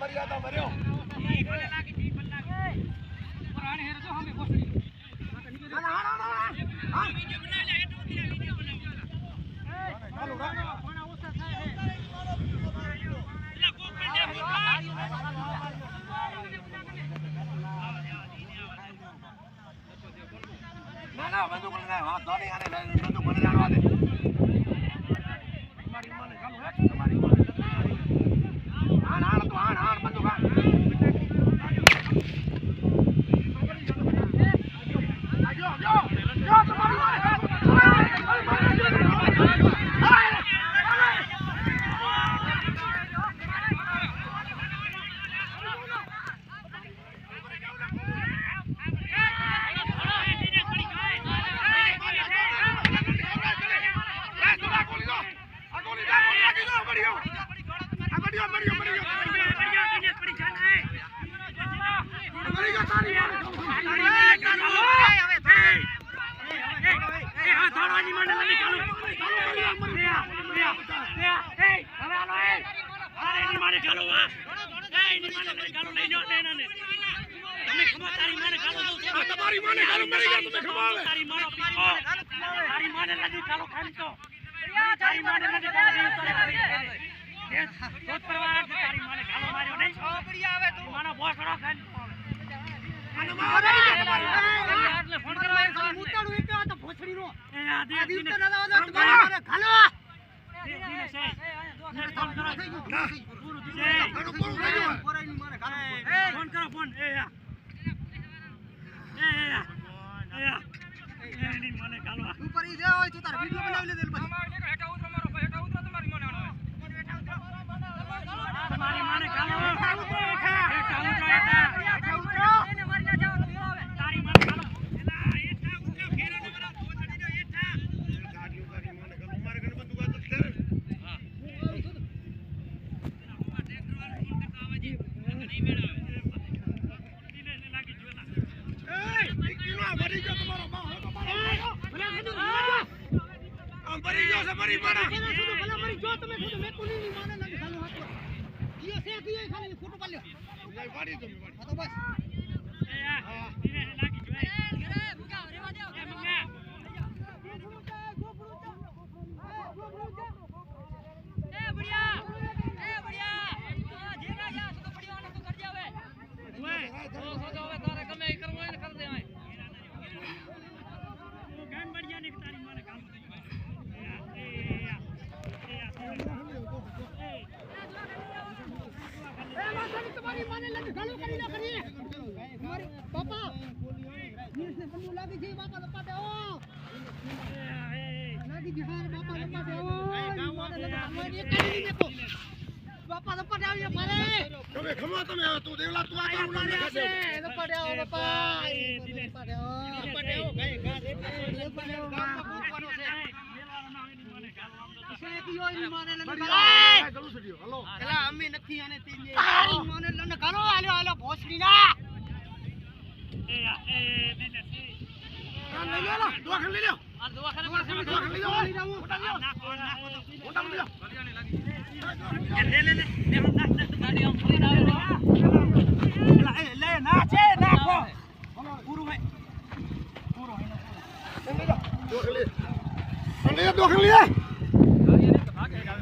મર્યાદા ભર્યો ના ના બંદૂક બંદૂક મને જાણવા દે. તમારી માને ચાલુ રાખ, તમારી માને. હાણ, હાણ તું, હાણ, હાણ, બંદૂક હાણ. આ જો, જો, જો, તમારી માને ચાલુ. હાય, તમારી માને ચાલુ. હાય, હાય. આ તો આ ગોલી દો. આ ગોલી દો, આ ગોલી લાગી દો, મરી ગયો. આ મરી ગયો, મરી ગયો, મરી ગયો. મરી ગયો, તારી માને ચાલુ. આ તમારી માને ચાલુ મરી ગયો, તમે ખબર આવે. આને મારો મરી ગયો, તમારી માને. ના, આનું પૂરું થઈ ગયું. ફોન કરો ફોન એ યા એ યા એ ઉતરો તમારી મને કાલવા તમારી મને કાલો એટા ઉતરો એટા તારી માને કાલો એલા એટા ઉતરો ઘેરે ને બધા ભોસડી દો એટા ગાડીઓ, ગાડી, માને ચાલુ. મારે ઘરે બંદૂક આ તો છે. એય, ટીકીનો આ મરી ગયો તમારો બા, હવે તમારો. આમ મરી ગયો છે, મરી માણા. લઈ વાળી દો, વાળી. એ યા ધીરે લાગી જોય એ મંગા તું ગાન બળિયા ને તારી માને કાલો એ યા એ યા એ યા એ તમે ખમો તમે હવે તું દેવલા તું દે. મરી જાઓ. નાખો નાખો તો મોટા લઈ જાઓ. લે લે લે લે નાખ નાખ ગાડી આમ ફરીને આવે એલા ના છે.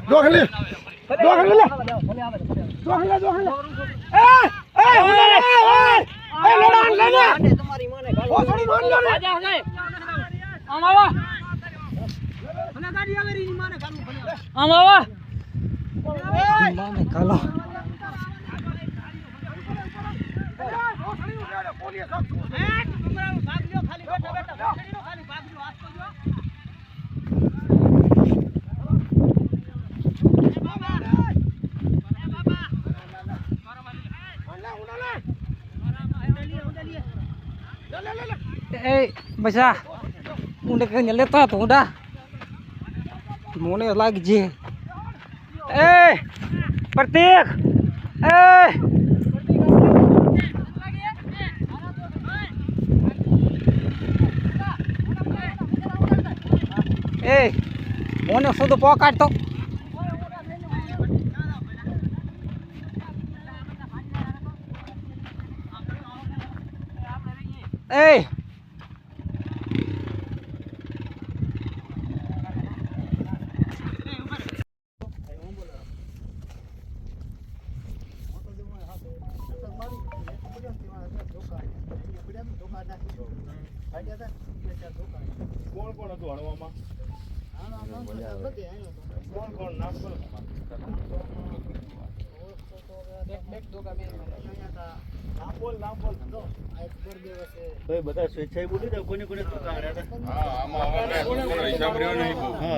દોખલી દોખલી દોખલી હે જાઓ. એ, એ, લે, એ, એ, લોડા, લે, લે. ભોસડી નો લ્યો ને. આમ આવો આમ આવો ભોસડી ઉડાડે, પોલીસ આપશું. લે, હુંડા લે. લે, લે, લે, લે. એ બસા ઊંડા કરીને લેતા હતો ઊંડા મને લાગજે એ પ્રતીક એ. એ મને શુદ્ધ પોકાડતો કોણ કોણ હતું હણવામાં કોણ કોણ નામ કોને કોને હતા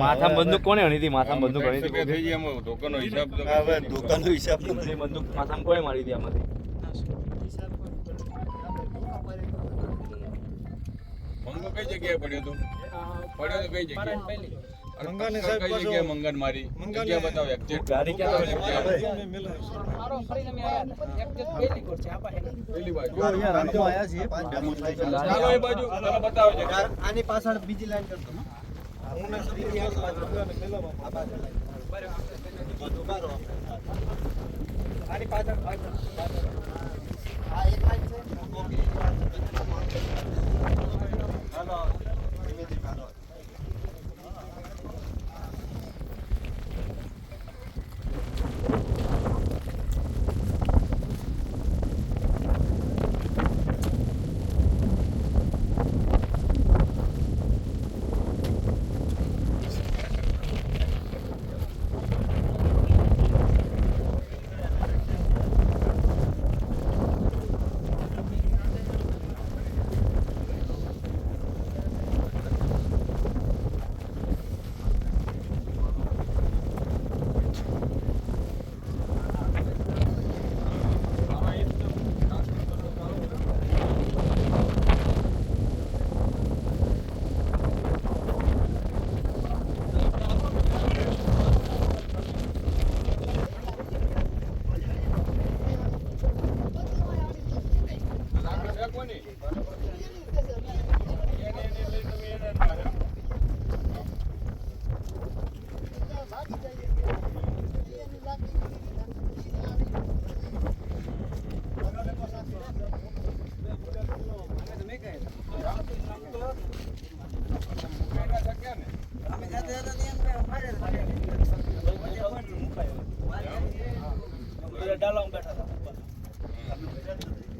માથામાં બંદૂક કોને હણી હતી માથામાં બંદૂક હણી હતી થઈ ગયા એમાં હિસાબ દુકાનનો હિસાબ બંદૂક માથામાં કોણે મારી હતી આમાંથી? મંગો કઈ જગ્યાએ પડ્યો તો પડ્યો તો કઈ જગ્યાએ? મંગાને સાહેબ પાછો- જગ્યાએ મંગન મારી? જગ્યા બતાવો exact. ગાડી ક્યાં બતાવો જગ્યા. પેલી બાજુ. ચાલો એ બાજુ. તમે બતાવો જગ્યા. આની પાછળ બીજી લાઈન કરતો આની પાછળ. આ એક લાઈન છે. હાલો ધીમે ધીમે હાલો લાકડું છે કોની? એને- એને લઈ તમે એને માર્યા. મુકાઈ ના શક્યા ને. ડાલામાં બેઠા હતા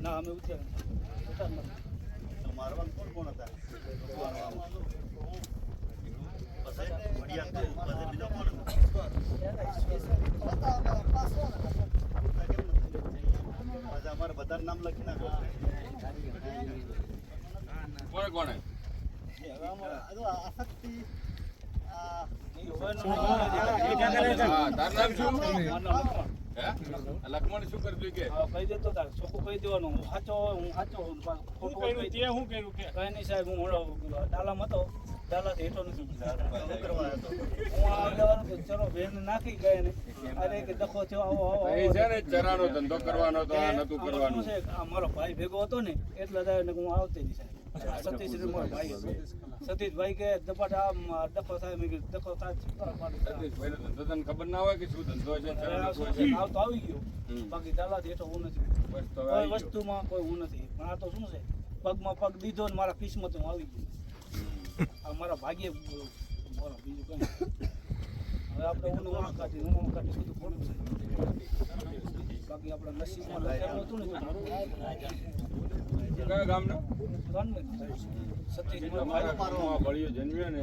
ના અમે ઉતર્યા મારવાનું કોણ કોણ હતા બધા નામ લખી નાખો. કોણે કોણે? આસક્તિ હા, તારું શું? હે? કરતું કે? કહી દેતો તાર છોકું કહી દેવાનું. હું સાચો હું સાચો. ખોટું તો શું કર્યું કે? કઈ નહીં સાહેબ હું ડાલામાં હતો. ડાલાથી હેઠો નથી હું આ જવાનું ચલો બેન નાખી ગયા ને અરે કે થયો આવો આવો એ છે ને ચરાનો ધંધો કરવાનો તો આ નતું કરવાનું. છે, આ મારો ભાઈ ભેગો હતો ને એટલે હું આવતી નહીં સાહેબ. સતીશ મારો ભાઈ સતીશભાઈ કે દપાટ આમ દખો થાય મેં કીધું થાય ધંધો તને ખબર ના હોય કે શું ધંધો છે આ આવ તો આવી ગયો. બાકી ડાલાથી હેઠો હું નથી. કોઈ વસ્તુમાં કોઈ હું નથી. પણ આ તો શું છે? પગમાં પગ દીધો ને મારા કિસ્મત હું આવી ગયો. આ મારા ભાગ્યે બોલો બીજું કંઈ. હવે આપણે ઊનું ઊણું કાઢી ઊણું કાઢી બધું કોણ બાકી આપણે નસીબમાં લખેલું હતું ને કયા ગામનો સતીશ મારો જન્મ્યો ને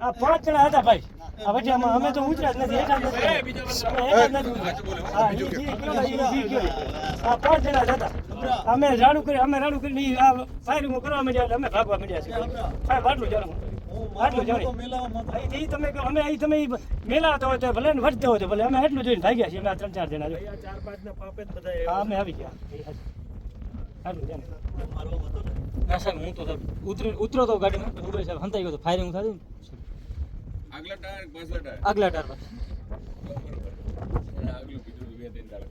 આ પાંચ જણા હતા ભાઈ. આ પછી અમે અમે તો ઉતર્યા જ નથી. આ પાંચ જણા હતા. અમે રાડું કરી અમે રાડું કરી આ ફાયરિંગ કરવા માંડ્યા એટલે અમે ભાગવા માંડ્યા છીએ. બાટલું ચાલુ આટલું જવાય તમે અમે અહીં તમે મેલાવતા હોય તો ભલે ને વધતો હોય તો ભલે અમે એટલું જોઈને ભાગ્યા છીએ અમે ત્રણ ચાર જણા. અમે આવી ગયા. ને. સાહેબ હું તો ઉતરી ઉતરો તો ગાડીમાં. તો ઊભો સાહેબ હંતાઈ ગયો તો ફાયરિંગ થયું આગલા ટાયર પાછલા ટાયર. આગલા ટાયર પાછળ આગલું કીધું બે ત્રણ દાડા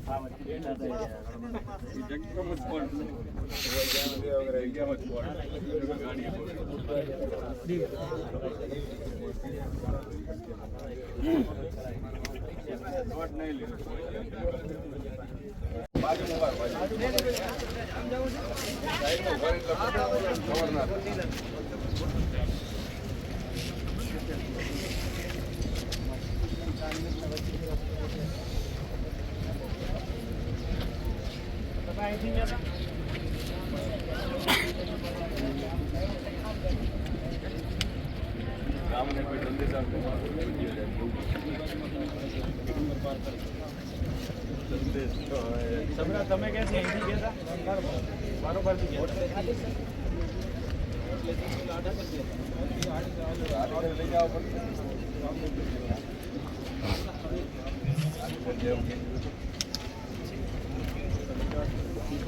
ઊભી રાખી હતી વાજી વાજી ક્યાં ગયા ક્યાં છે વાજી અંકનવાળા અંકલ કઈ જગ્યાએ કર્યું આગળ હે ગાડી પકડી ગયા જગમ જ કોણ જગ્યામાં જ કોણ ગાડી નોટ નહીં લીધું બાજુમાં વાર બાજુ સાઈડમાં ઊભા રહીને ખબર ના થાય. ગામને કોઈ સંદેશ આપતો સંદેશ તો હવે તમે ક્યાંથી અહીંથી ગયા હતા બરોબરથી ગયા રાત્રે લઈ જાવ પડશે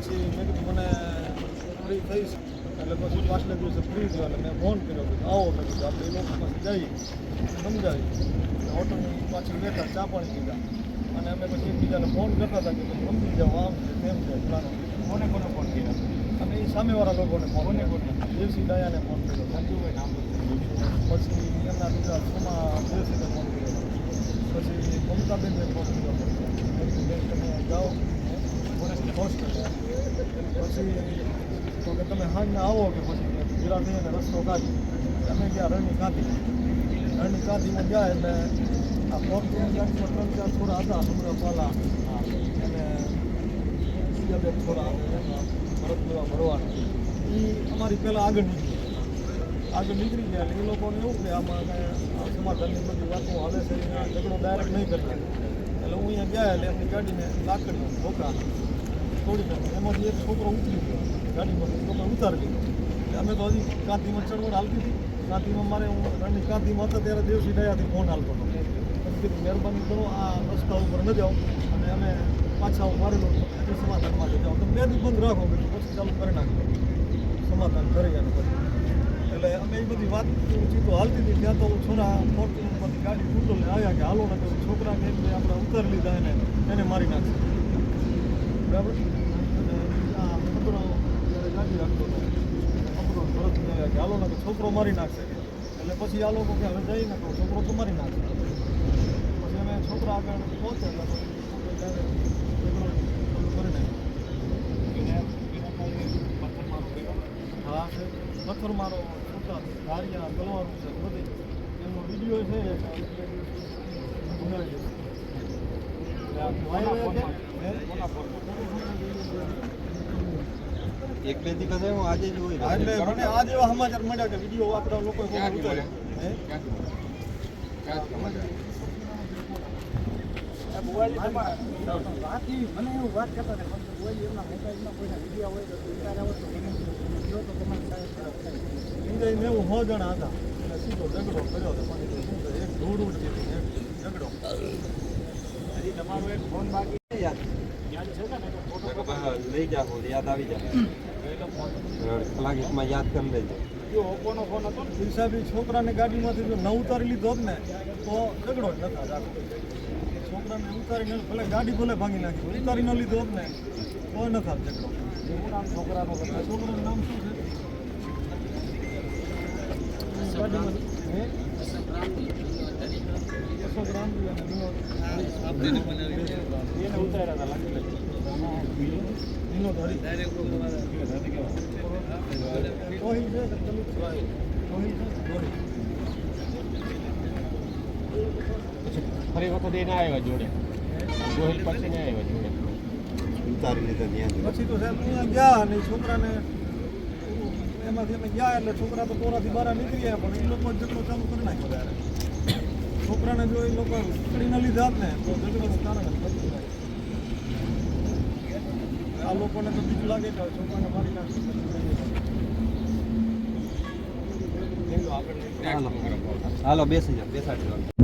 પછી મેં કીધું મને ફ્રી થઈશ એટલે પછી પાછલે દિવસે ફ્રી ગયો અને મેં ફોન કર્યો કે આવો મેં કીધું આપણે એ લોકો પાસે જઈએ સમજાવી ઓટોની પાછળ બેઠા ચા પાણી પીધા અને અમે પછી એકબીજાને ફોન કરતા હતા કે તમે સમજી જાઓ આમ છે તેમ છે ફલાણું. કોને કોને ફોન કર્યા અને એ સામેવાળા લોકોને ફોન કોને કોને દેવસી દયાને ફોન કર્યો સંજુભાઈ નામ પછી એમના બીજા સોમા દેવસીને ફોન કર્યો પછી મમતાબેનને ફોન કર્યો તમે જાઓ હોસ્ટેલ પછી તો કે તમે હાંજના આવો કે પછી થઈને રસ્તો કાઢી અમે ગયા રણની કાંધી રણની કાંધીમાં ગયા એટલે આ ફોર્ચ્યુનર ગાડીમાં ત્રણ ચાર થોડા હતા સુબ્રપાલા અને બીજા બે થોડા હતા ભરત લેવા ભરવાના એ અમારી પહેલાં આગળ નીકળી આગળ નીકળી ગયા એટલે એ લોકોને એવું કે આમાં સમાધાનની બધી વાતો હાલે છે ઝઘડો ડાયરેક્ટ નહીં કરતા. એટલે હું અહીંયા ગયા એટલે એમની ગાડીને લાકડીઓ ઢોકા તોડી નાખ્યું. એમાંથી એક છોકરો ઉતરી ગયો. ગાડીમાંથી છોકરો ઉતારી લીધો. અમે તો હજી કાંતિમાં ચડવડ હાલતી હતી. કાંતિમાં મારે હું રણની કાંતિમાં હતા ત્યારે દેવસી દયાથી ફોન હાલતો હતો. કીધું, મહેરબાની કરો, આ રસ્તા ઉપર ન જાઓ. અને અમે પાછા મારેલો એટલે સમાધાન માટે જાઓ. તમે બે દી બંધ રાખો, કીધું, પછી ચાલુ કરી નાખો સમાધાન કરી અને પછી. એટલે અમે એ બધી વાત સીધું હાલતી હતી. ત્યાં તો છોરા ફોર્ચ્યુનરમાંથી ગાડી ફૂટોને આવ્યા કે હાલો ને છોકરા એટલે આપણે ઉતારી લીધા એને એને મારી નાખશે. બરાબર? ગાડી રાખતો છોકરો ભરત આવ્યા કે ને તો છોકરો મારી નાખશે એટલે પછી આ લોકો કે હવે જઈને તો છોકરો તો મારી નાખશે પછી અમે છોકરા આગળ પહોંચે એટલે હા છે. પથ્થર મારો છોકરા ધારિયા તલવારું છે બધી. એનો વીડિયો છે ગુનાવી દેશે. એટલે આ વાયરલ છે, હે? એક બે દિવસ હું આજે જ હોય. એટલે મને આ જેવા સમાચાર મળ્યા કે વીડિયો આપણા લોકો ક્યાંથી. મળ્યા? એવી એવું જણા હતા. સીધો ઝઘડો કર્યો એક હતી એક ઝઘડો. હજી તમારો એક ફોન બાકી છે? યાદ યાદ છે ને? લઈ જાઓ યાદ આવી જાય. કલાકમાં યાદ કરી લેજો જો ઓપ્પોનો ફોન હતો ને? હિસાબી છોકરાને ગાડીમાંથી જો ન ઉતારી લીધો હોત ને તો ઝઘડો જ નતા જાતો છોકરાને ઉતારીને ભલે ગાડી ભલે ભાંગી નાખી પણ ઉતારી ન લીધો હોત ને તો ન થાત ઝઘડો. શું નામ છોકરાનો આ છોકરાનું નામ શું છે? ગાડીમાં હે? અશોક રામજી અને વિનોદ એને ઉતાર્યા હતા લાગી ફરી વખત એને આવ્યા જોડે. ગોહિલ પછી ને આવ્યા જોડે. ઉતારી લીધો ત્યાં પછી તો સાહેબ અહીંયા ગયા અને છોકરાને એમાંથી અમે ગયા એટલે છોકરા તો કોરાથી બહાર નીકળી ગયા પણ એ લોકો ઝઘડો ચાલુ કરી નાખ્યો ત્યારે. છોકરાને જો એ લોકો પકડી ના લીધા ને તો ઝઘડાનું કારણ આ લોકોને તો બીજું લાગે છે છોકરાને મારી નાખ્યું હાલો હાલો બેસી જાઓ બેસાડી દો.